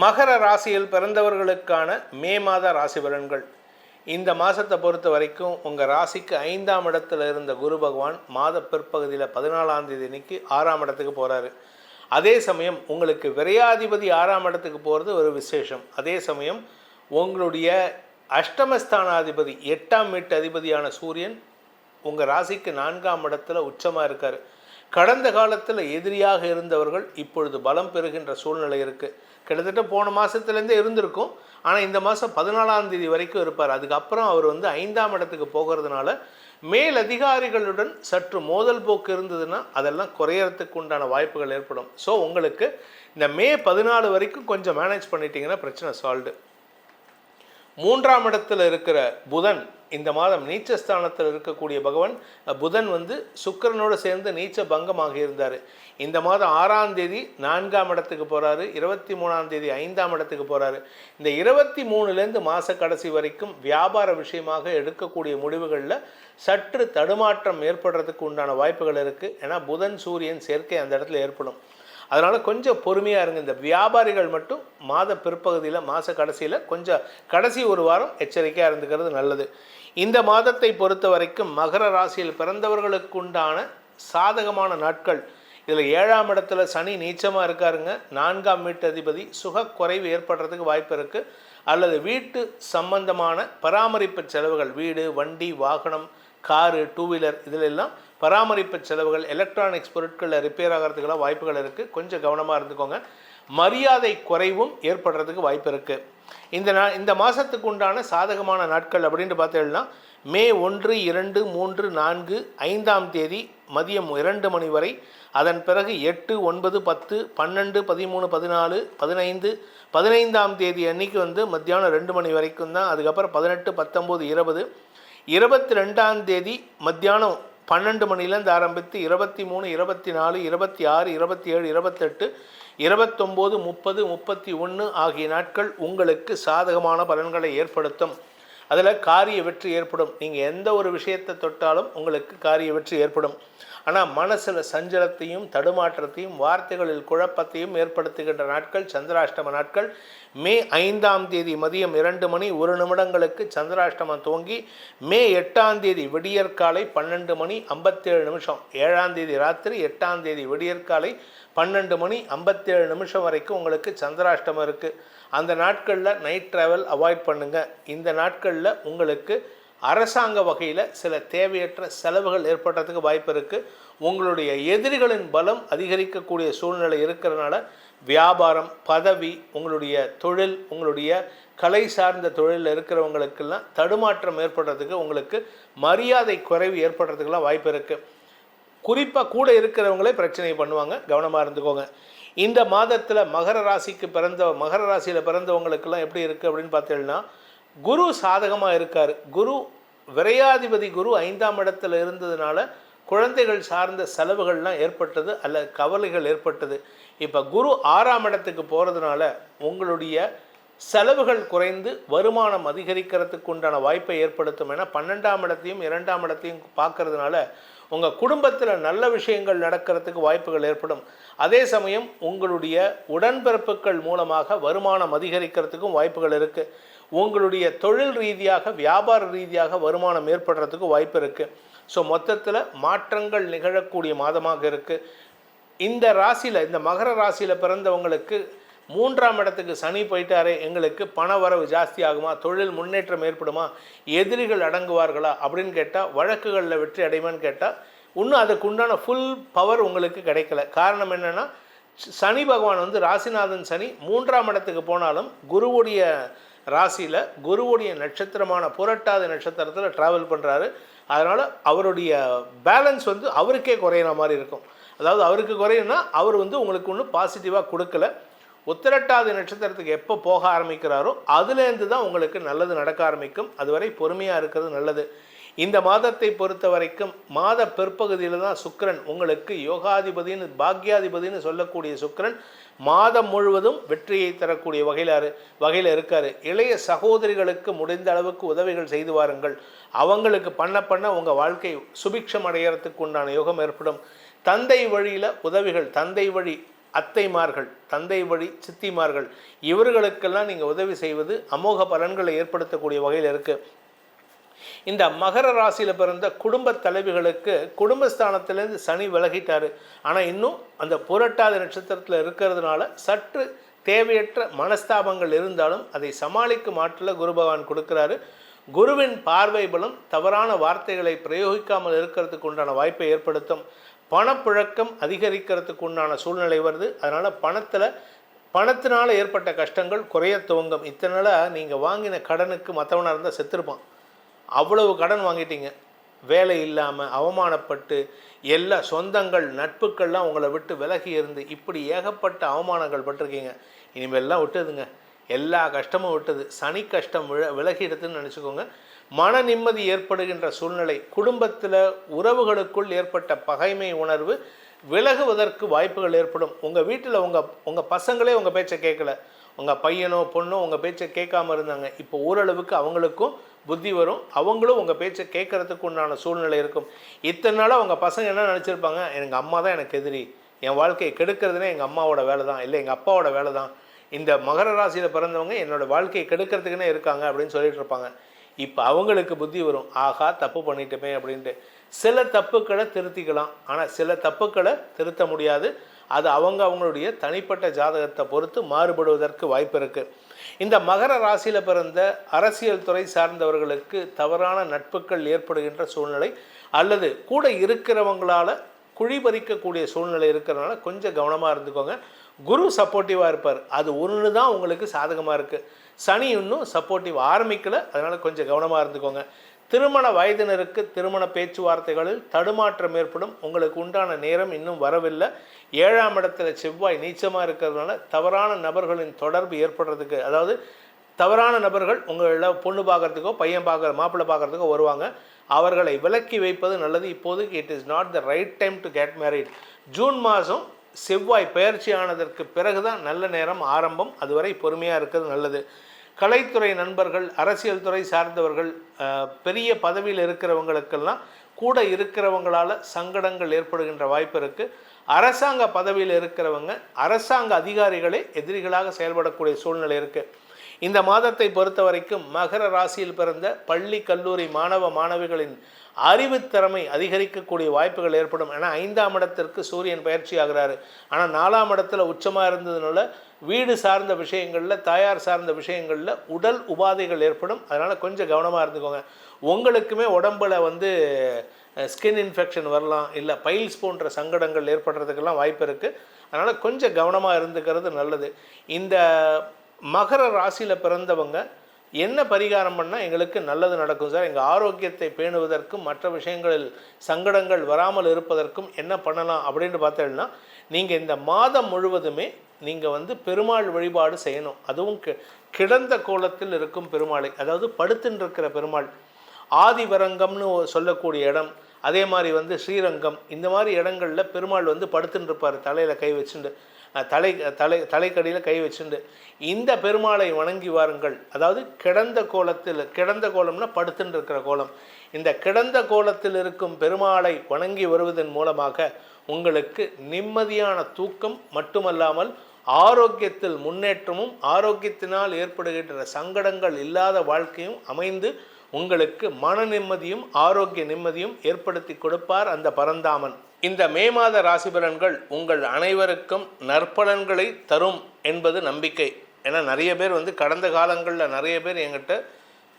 மகர ராசியில் பிறந்தவர்களுக்கான மே மாத ராசி பலன்கள். இந்த மாதத்தை பொறுத்த வரைக்கும் உங்கள் ராசிக்கு ஐந்தாம் இடத்துல இருந்த குரு பகவான் மாத பிற்பகுதியில் பதினாலாம் தேதி இன்னைக்கு ஆறாம் இடத்துக்கு போகிறாரு அதே சமயம் உங்களுக்கு விரையாதிபதி ஆறாம் இடத்துக்கு போகிறது ஒரு விசேஷம். அதே சமயம் உங்களுடைய அஷ்டமஸ்தானாதிபதி எட்டாம் வீட்டு அதிபதியான சூரியன் உங்கள் ராசிக்கு நான்காம் இடத்துல உச்சமாக இருக்கார். கடந்த காலத்தில் எதிரியாக இருந்தவர்கள் இப்பொழுது பலம் பெறுகின்ற சூழ்நிலை இருக்குது கிட்டத்தட்ட போன மாதத்துலேருந்தே இருந்திருக்கும். ஆனால் இந்த மாதம் பதினாலாம் தேதி வரைக்கும் இருப்பார். அதுக்கப்புறம் அவர் வந்து ஐந்தாம் இடத்துக்கு போகிறதுனால மேல் அதிகாரிகளுடன் சற்று மோதல் போக்கு இருந்ததுன்னா அதெல்லாம் குறையறதுக்கு உண்டான வாய்ப்புகள் ஏற்படும். ஸோ உங்களுக்கு இந்த மே பதினாலு வரைக்கும் கொஞ்சம் மேனேஜ் பண்ணிட்டீங்கன்னா பிரச்சனை சால்வ்டு மூன்றாம் இடத்துல இருக்கிற புதன் இந்த மாதம் நீச்சஸ்தானத்தில் இருக்கக்கூடிய பகவான் புதன் வந்து சுக்கரனோடு சேர்ந்து நீச்ச பங்கமாக இருந்தார். இந்த மாதம் ஆறாம் தேதி நான்காம் இடத்துக்கு போகிறாரு இருபத்தி மூணாம் தேதி ஐந்தாம் இடத்துக்கு போகிறாரு இந்த இருபத்தி மூணுலேருந்து மாத கடைசி வரைக்கும் வியாபார விஷயமாக எடுக்கக்கூடிய முடிவுகளில் சற்று தடுமாற்றம் ஏற்படுறதுக்கு உண்டான வாய்ப்புகள் இருக்குது ஏன்னா புதன் சூரியன் சேர்க்கை அந்த இடத்துல ஏற்படும். அதனால் கொஞ்சம் பொறுமையாக இருங்க. இந்த வியாபாரிகள் மட்டும் மாத பிற்பகுதியில் மாத கடைசியில் கொஞ்சம் கடைசி ஒரு வாரம் எச்சரிக்கையாக இருந்துக்கிறது நல்லது. இந்த மாதத்தை பொறுத்த வரைக்கும் மகர ராசியில் பிறந்தவர்களுக்கு உண்டான சாதகமான நாட்கள். இதில் ஏழாம் இடத்துல சனி நீச்சமாக இருக்காருங்க. நான்காம் வீட்டு அதிபதி சுகக்குறைவு ஏற்படுறதுக்கு வாய்ப்பு இருக்குது அல்லது வீட்டு சம்பந்தமான பராமரிப்பு செலவுகள் வீடு வண்டி வாகனம் காரு டூ வீலர் இதிலெல்லாம் பராமரிப்பு செலவுகள் எலக்ட்ரானிக்ஸ் பொருட்களில் ரிப்பேர் ஆகிறதுக்கெல்லாம் வாய்ப்புகள் இருக்குது கொஞ்சம் கவனமாக இருந்துக்கோங்க. மரியாதை குறைவும் ஏற்படுறதுக்கு வாய்ப்பு இருக்குது இந்த நா இந்த மாதத்துக்கு உண்டான சாதகமான நாட்கள் அப்படின்ட்டு பார்த்தீங்கன்னா மே ஒன்று இரண்டு மூன்று நான்கு ஐந்தாம் தேதி மதியம் இரண்டு மணி வரை அதன் பிறகு எட்டு ஒன்பது பத்து பன்னெண்டு பதிமூணு பதினாலு பதினைந்து பதினைந்தாம் தேதி அன்னைக்கு வந்து மத்தியானம் ரெண்டு மணி வரைக்கும் தான் அதுக்கப்புறம் பதினெட்டு பத்தொம்போது இருபது இருபத்தி ரெண்டாம் தேதி மத்தியானம் பன்னெண்டு மணிலேருந்து ஆரம்பித்து இருபத்தி மூணு இருபத்தி நாலு இருபத்தி ஆறு இருபத்தி ஏழு இருபத்தெட்டு இருபத்தொம்போது முப்பது முப்பத்தி ஒன்று ஆகிய நாட்கள் உங்களுக்கு சாதகமான பலன்களை ஏற்படுத்தும். அதில் காரிய வெற்றி ஏற்படும். நீங்கள் எந்த ஒரு விஷயத்தை தொட்டாலும் உங்களுக்கு காரிய வெற்றி ஏற்படும். ஆனால் மனசில் சஞ்சலத்தையும் தடுமாற்றத்தையும் வார்த்தைகளில் குழப்பத்தையும் ஏற்படுத்துகின்ற நாட்கள் சந்திராஷ்டம நாட்கள். மே ஐந்தாம் தேதி மதியம் இரண்டு மணி ஒரு நிமிடங்களுக்கு சந்திராஷ்டமம் துவங்கி மே எட்டாம் தேதி விடியற்காலை பன்னெண்டு மணி ஐம்பத்தேழு நிமிஷம். ஏழாம் தேதி ராத்திரி எட்டாம் தேதி விடியற்காலை பன்னெண்டு மணி ஐம்பத்தேழு நிமிஷம் வரைக்கும் உங்களுக்கு சந்திராஷ்டமம் இருக்குது அந்த நாட்களில் நைட் ட்ராவல் அவாய்ட் பண்ணுங்கள் இந்த நாட்களில் உங்களுக்கு அரசாங்க வகையில் சில தேவையற்ற செலவுகள் ஏற்படுறதுக்கு வாய்ப்பு இருக்குது உங்களுடைய எதிரிகளின் பலம் அதிகரிக்கக்கூடிய சூழ்நிலை இருக்கிறனால வியாபாரம் பதவி உங்களுடைய தொழில் உங்களுடைய கலை சார்ந்த தொழிலில் இருக்கிறவங்களுக்கெல்லாம் தடுமாற்றம் ஏற்படுறதுக்கு உங்களுக்கு மரியாதை குறைவு ஏற்படுறதுக்கெல்லாம் வாய்ப்பு இருக்குது குறிப்பாக கூட இருக்கிறவங்களே பிரச்சனை பண்ணுவாங்க. கவனமாக இருந்துக்கோங்க. இந்த மாதத்தில் மகர ராசிக்கு பிறந்த மகர ராசியில் பிறந்தவங்களுக்கெல்லாம் எப்படி இருக்குது அப்படின்னு பார்த்தீங்கன்னா குரு சாதகமாக இருக்கார். குரு விரையாதிபதி குரு ஐந்தாம் இடத்துல இருந்ததுனால குழந்தைகள் சார்ந்த செலவுகள்லாம் ஏற்பட்டது அல்ல கவலைகள் ஏற்பட்டது. இப்போ குரு ஆறாம் இடத்துக்கு போகிறதுனால உங்களுடைய செலவுகள் குறைந்து வருமானம் அதிகரிக்கிறதுக்கு உண்டான வாய்ப்பை ஏற்படுத்தும் ஏன்னா பன்னெண்டாம் இடத்தையும் இரண்டாம் இடத்தையும் பார்க்கறதுனால உங்கள் குடும்பத்தில் நல்ல விஷயங்கள் நடக்கிறதுக்கு வாய்ப்புகள் ஏற்படும். அதே சமயம் உங்களுடைய உடன்பிறப்புகள் மூலமாக வருமானம் அதிகரிக்கிறதுக்கும் வாய்ப்புகள் இருக்குது உங்களுடைய தொழில் ரீதியாக வியாபார ரீதியாக வருமானம் ஏற்படுறதுக்கு வாய்ப்பு இருக்குது ஸோ மொத்தத்தில் மாற்றங்கள் நிகழக்கூடிய மாதமாக இருக்குது இந்த ராசியில் இந்த மகர ராசியில் பிறந்தவங்களுக்கு மூன்றாம் இடத்துக்கு சனி போயிட்டாரே எங்களுக்கு பண வரவு ஜாஸ்தி ஆகுமா தொழில் முன்னேற்றம் ஏற்படுமா? எதிரிகள் அடங்குவார்களா? அப்படின்னு கேட்டால் வழக்குகளில் வெற்றி அடையுமான்னு கேட்டால் இன்னும் அதுக்கு உண்டான ஃபுல் பவர் உங்களுக்கு கிடைக்கல. காரணம் என்னென்னா சனி பகவான் வந்து ராசிநாதன் சனி மூன்றாம் இடத்துக்கு போனாலும் குருவுடைய ராசியில் குருவுடைய நட்சத்திரமான புரட்டாத நட்சத்திரத்தில் ட்ராவல் பண்ணுறாரு அதனால் அவருடைய பேலன்ஸ் வந்து அவருக்கே குறையிற மாதிரி இருக்கும். அதாவது அவருக்கு குறையும்னா அவர் வந்து உங்களுக்கு ஒன்றும் பாசிட்டிவாக கொடுக்கல. உத்திரட்டாதி நட்சத்திரத்துக்கு எப்போ போக ஆரம்பிக்கிறாரோ அதுலேருந்து தான் உங்களுக்கு நல்லது நடக்க ஆரம்பிக்கும். அதுவரை பொறுமையாக இருக்கிறது நல்லது. இந்த மாதத்தை பொறுத்த வரைக்கும் மாத பிற்பகுதியில் தான் சுக்கரன் உங்களுக்கு யோகாதிபதின்னு பாக்யாதிபதினு சொல்லக்கூடிய சுக்கரன் மாதம் முழுவதும் வெற்றியை தரக்கூடிய வகையில் வகையில் இருக்கார். இளைய சகோதரிகளுக்கு முடிந்த அளவுக்கு உதவிகள் செய்து வாருங்கள். அவங்களுக்கு பண்ண பண்ண உங்கள் வாழ்க்கை சுபிக்ஷம் அடையறதுக்கு உண்டான யோகம் ஏற்படும். தந்தை வழியில் உதவிகள் தந்தை வழி அத்தைமார்கள் தந்தை வழி சித்திமார்கள் இவர்களுக்கெல்லாம் நீங்கள் உதவி செய்வது அமோக பலன்களை ஏற்படுத்தக்கூடிய வகையில் இருக்குது இந்த மகர ராசியில் பிறந்த குடும்ப தலைவிகளுக்கு குடும்பஸ்தானத்திலேருந்து சனி விலகிட்டாரு. ஆனால் இன்னும் அந்த புரட்டாத நட்சத்திரத்தில் இருக்கிறதுனால சற்று தேவையற்ற மனஸ்தாபங்கள் இருந்தாலும் அதை சமாளிக்கும் ஆற்றல குரு பகவான் கொடுக்குறாரு. குருவின் பார்வை பலம் தவறான வார்த்தைகளை பிரயோகிக்காமல் இருக்கிறதுக்கு உண்டான வாய்ப்பை ஏற்படுத்தும். பணப்புழக்கம் அதிகரிக்கிறதுக்கு உண்டான சூழ்நிலை வருது. அதனால் பணத்தில் பணத்தினால் ஏற்பட்ட கஷ்டங்கள் குறைய துவங்கும். இத்தனை நீங்கள் வாங்கின கடனுக்கு மற்றவனாக இருந்தால் செத்துருப்பான். அவ்வளவு கடன் வாங்கிட்டீங்க. வேலை இல்லாமல் அவமானப்பட்டு எல்லா சொந்தங்கள் நட்புக்கள்லாம் உங்களை விட்டு விலகி இருந்து இப்படி ஏகப்பட்ட அவமானங்கள் பட்டிருக்கீங்க. இனிமேல்லாம் விட்டுதுங்க எல்லா கஷ்டமும் விட்டது. சனி கஷ்டம் விழ விலகிடுதுன்னு நினச்சிக்கோங்க. மன நிம்மதி ஏற்படுகின்ற சூழ்நிலை குடும்பத்தில் உறவுகளுக்குள் ஏற்பட்ட பகைமை உணர்வு விலகுவதற்கு வாய்ப்புகள் ஏற்படும். உங்கள் வீட்டில் உங்கள் உங்கள் பசங்களே உங்கள் பேச்சை கேட்கல உங்கள் பையனோ பொண்ணோ உங்கள் பேச்சை கேட்காம இருந்தாங்க. இப்போ ஓரளவுக்கு அவங்களுக்கும் புத்தி வரும். அவங்களும் உங்கள் பேச்சை கேட்கறதுக்கு உண்டான சூழ்நிலை இருக்கும். இத்தனை நாளாக உங்கள் பசங்க என்ன நினச்சிருப்பாங்க? எங்கள் அம்மா தான் எனக்கு எதிரி. என் வாழ்க்கையை கெடுக்கிறதுனே எங்கள் அம்மாவோட வேலை தான். இல்லை எங்கள் அப்பாவோட வேலை தான். இந்த மகர ராசியில் பிறந்தவங்க என்னோடய வாழ்க்கையை கெடுக்கிறதுக்குன்னே இருக்காங்க அப்படின்னு சொல்லிட்டு இருப்பாங்க. இப்போ அவங்களுக்கு புத்தி வரும். ஆகா தப்பு பண்ணிட்டோமே அப்படின்ட்டு. சில தப்புக்களை திருத்திக்கலாம். ஆனால் சில தப்புக்களை திருத்த முடியாது. அது அவங்க அவங்களுடைய தனிப்பட்ட ஜாதகத்தை பொறுத்து மாறுபடுவதற்கு வாய்ப்பு இருக்குது இந்த மகர ராசியில் பிறந்த அரசியல் துறை சார்ந்தவர்களுக்கு தவறான நட்புகள் ஏற்படுகின்ற சூழ்நிலை அல்லது கூட இருக்கிறவங்களால குழி பறிக்கக்கூடிய சூழ்நிலை இருக்கிறதுனால கொஞ்சம் கவனமாக இருந்துக்கோங்க. குரு சப்போர்ட்டிவாக இருப்பார். அது ஒன்று தான் உங்களுக்கு சாதகமாக இருக்குது சனி இன்னும் சப்போர்ட்டிவ் ஆரம்பிக்கலை. அதனால் கொஞ்சம் கவனமாக இருந்துக்கோங்க. திருமண வயதினருக்கு திருமண பேச்சுவார்த்தைகளில் தடுமாற்றம் ஏற்படும். உங்களுக்கு உண்டான நேரம் இன்னும் வரவில்லை. ஏழாம் இடத்துல செவ்வாய் நீச்சமாக இருக்கிறதுனால தவறான நபர்களின் தொடர்பு ஏற்படுறதுக்கு அதாவது தவறான நபர்கள் உங்களில் பொண்ணு பார்க்குறதுக்கோ பையன் பார்க்குற மாப்பிள்ளை பார்க்குறதுக்கோ வருவாங்க. அவர்களை விலக்கி வைப்பது நல்லது. இப்போதைக்கு it is not the right time to get married June மாதம் செவ்வாய் பயிற்சி ஆனதற்கு பிறகு தான் நல்ல நேரம் ஆரம்பம். அதுவரை பொறுமையாக இருக்கிறது நல்லது. கலைத்துறை நண்பர்கள் அரசியல் துறை சார்ந்தவர்கள் பெரிய பதவியில் இருக்கிறவங்களுக்கெல்லாம் கூட இருக்கிறவங்களால சங்கடங்கள் ஏற்படுகின்ற வாய்ப்பு இருக்குது அரசாங்க பதவியில் இருக்கிறவங்க அரசாங்க அதிகாரிகளே எதிரிகளாக செயல்படக்கூடிய சூழ்நிலை இருக்குது இந்த மாதத்தை பொறுத்த வரைக்கும் மகர ராசியில் பிறந்த பள்ளி கல்லூரி மாணவ மாணவிகளின் அறிவுத் திறமை அதிகரிக்கக்கூடிய வாய்ப்புகள் ஏற்படும். ஏன்னா ஐந்தாம் இடத்திற்கு சூரியன் பயிற்சி ஆகிறாரு. ஆனால் நாலாம் இடத்துல உச்சமாக இருந்ததுனால வீடு சார்ந்த விஷயங்களில் தாயார் சார்ந்த விஷயங்களில் உடல் உபாதைகள் ஏற்படும். அதனால் கொஞ்சம் கவனமாக இருந்துக்கோங்க. உங்களுக்குமே உடம்புல வந்து ஸ்கின் இன்ஃபெக்ஷன் வரலாம் இல்லை பைல்ஸ் போன்ற சங்கடங்கள் ஏற்படுறதுக்கெல்லாம் வாய்ப்பு இருக்குது அதனால் கொஞ்சம் கவனமாக இருந்துக்கிறது நல்லது. இந்த மகர ராசியில் பிறந்தவங்க என்ன பரிகாரம் பண்ணால் எங்களுக்கு நல்லது நடக்கும் சார்? எங்கள் ஆரோக்கியத்தை பேணுவதற்கும் மற்ற விஷயங்களில் சங்கடங்கள் வராமல் இருப்பதற்கும் என்ன பண்ணலாம் அப்படின்னு பார்த்தோம்னா நீங்கள் இந்த மாதம் முழுவதுமே நீங்கள் வந்து பெருமாள் வழிபாடு செய்யணும். அதுவும் கி- கிடந்த கோலத்தில் இருக்கும் பெருமாளை அதாவது படுத்துன்னு இருக்கிற பெருமாள் ஆதிவரங்கம்னு சொல்லக்கூடிய இடம் அதே மாதிரி வந்து ஸ்ரீரங்கம் இந்த மாதிரி இடங்களில் பெருமாள் வந்து படுத்துன்னு இருப்பார் தலையில் கை வச்சுட்டு தலை தலை தலைக்கடியில் கை வச்சுண்டு இந்த பெருமாளை வணங்கி வாருங்கள். அதாவது கிடந்த கோலத்தில் கிடந்த கோலம்னா படுத்துட்டு இருக்கிற கோலம். இந்த கிடந்த கோலத்தில் இருக்கும் பெருமாளை வணங்கி வருவதன் மூலமாக உங்களுக்கு நிம்மதியான தூக்கம் மட்டுமல்லாமல் ஆரோக்கியத்தில் முன்னேற்றமும் ஆரோக்கியத்தினால் ஏற்படுகின்ற சங்கடங்கள் இல்லாத வாழ்க்கையும் அமைந்து உங்களுக்கு மன நிம்மதியும் ஆரோக்கிய நிம்மதியும் ஏற்படுத்தி கொடுப்பார் அந்த பரந்தாமன். இந்த மே மாத ராசி பலன்கள் உங்கள் அனைவருக்கும் நற்பலன்களை தரும் என்பது நம்பிக்கை. ஏன்னா நிறைய பேர் வந்து கடந்த காலங்களில் நிறைய பேர் என்கிட்ட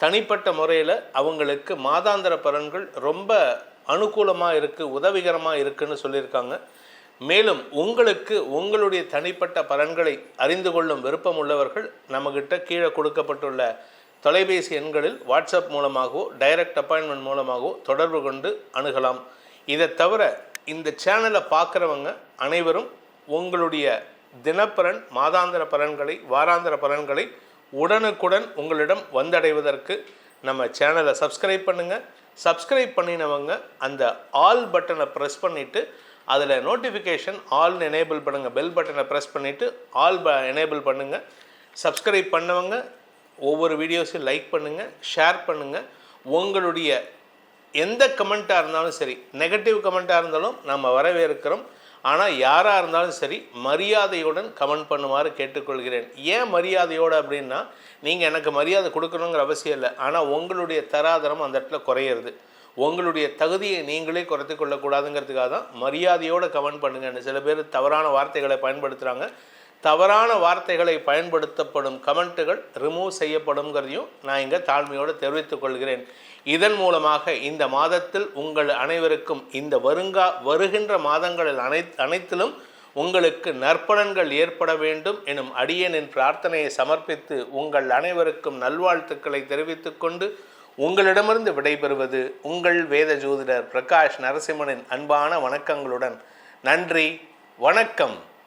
தனிப்பட்ட முறையில் அவங்களுக்கு மாதாந்திர பலன்கள் ரொம்ப அனுகூலமாக இருக்குது உதவிகரமாக இருக்குன்னு சொல்லியிருக்காங்க. மேலும் உங்களுக்கு உங்களுடைய தனிப்பட்ட பலன்களை அறிந்து கொள்ளும் விருப்பம் உள்ளவர்கள் நம்மக்கிட்ட கீழே கொடுக்கப்பட்டுள்ள தொலைபேசி எண்களில் வாட்ஸ்அப் மூலமாகவோ டைரக்ட் அப்பாயின்மெண்ட் மூலமாகவோ தொடர்பு கொண்டு அணுகலாம். இதை தவிர இந்த சேனலை பார்க்குறவங்க அனைவரும் உங்களுடைய தினப்பலன் மாதாந்திர பலன்களை வாராந்திர பலன்களை உடனுக்குடன் உங்களிடம் வந்தடைவதற்கு நம்ம சேனலை சப்ஸ்கிரைப் பண்ணுங்கள் சப்ஸ்கிரைப் பண்ணினவங்க அந்த ஆல் பட்டனை ப்ரெஸ் பண்ணிவிட்டு அதில் நோட்டிஃபிகேஷன் ஆல் எனேபிள் பண்ணுங்கள் பெல் பட்டனை ப்ரெஸ் பண்ணிவிட்டு ஆல் ப எனேபிள் பண்ணுங்கள் சப்ஸ்கிரைப் பண்ணவங்க ஒவ்வொரு வீடியோஸையும் லைக் பண்ணுங்கள் ஷேர் பண்ணுங்கள் உங்களுடைய எந்த கமெண்ட்டாக இருந்தாலும் சரி நெகட்டிவ் கமெண்ட்டாக இருந்தாலும் நம்ம வரவேற்கிறோம். ஆனால் யாராக இருந்தாலும் சரி மரியாதையுடன் கமெண்ட் பண்ணுமாறு கேட்டுக்கொள்கிறேன். ஏன் மரியாதையோடு அப்படின்னா நீங்கள் எனக்கு மரியாதை கொடுக்கணுங்கிற அவசியம் இல்லை. ஆனால் உங்களுடைய தராதரம் அந்த இடத்துல குறையிறது. உங்களுடைய தகுதியை நீங்களே குறைத்து கொள்ளக்கூடாதுங்கிறதுக்காக தான் மரியாதையோடு கமெண்ட் பண்ணுங்கன்னு. சில பேர் தவறான வார்த்தைகளை பயன்படுத்துகிறாங்க தவறான வார்த்தைகளை பயன்படுத்தப்படும் கமெண்ட்டுகள் ரிமூவ் செய்யப்படுங்கிறதையும் நான் இங்கே தாழ்மையோடு தெரிவித்துக் கொள்கிறேன். இதன் மூலமாக இந்த மாதத்தில் உங்கள் அனைவருக்கும் இந்த வருங்கா வருகின்ற மாதங்களில் அனை அனைத்திலும் உங்களுக்கு நற்பலன்கள் ஏற்பட வேண்டும் எனும் அடியனின் பிரார்த்தனையை சமர்ப்பித்து உங்கள் அனைவருக்கும் நல்வாழ்த்துக்களை தெரிவித்துக் கொண்டு உங்களிடமிருந்து விடைபெறுவது உங்கள் வேத ஜோதிடர் பிரகாஷ் நரசிம்மனின் அன்பான வணக்கங்களுடன். நன்றி வணக்கம்.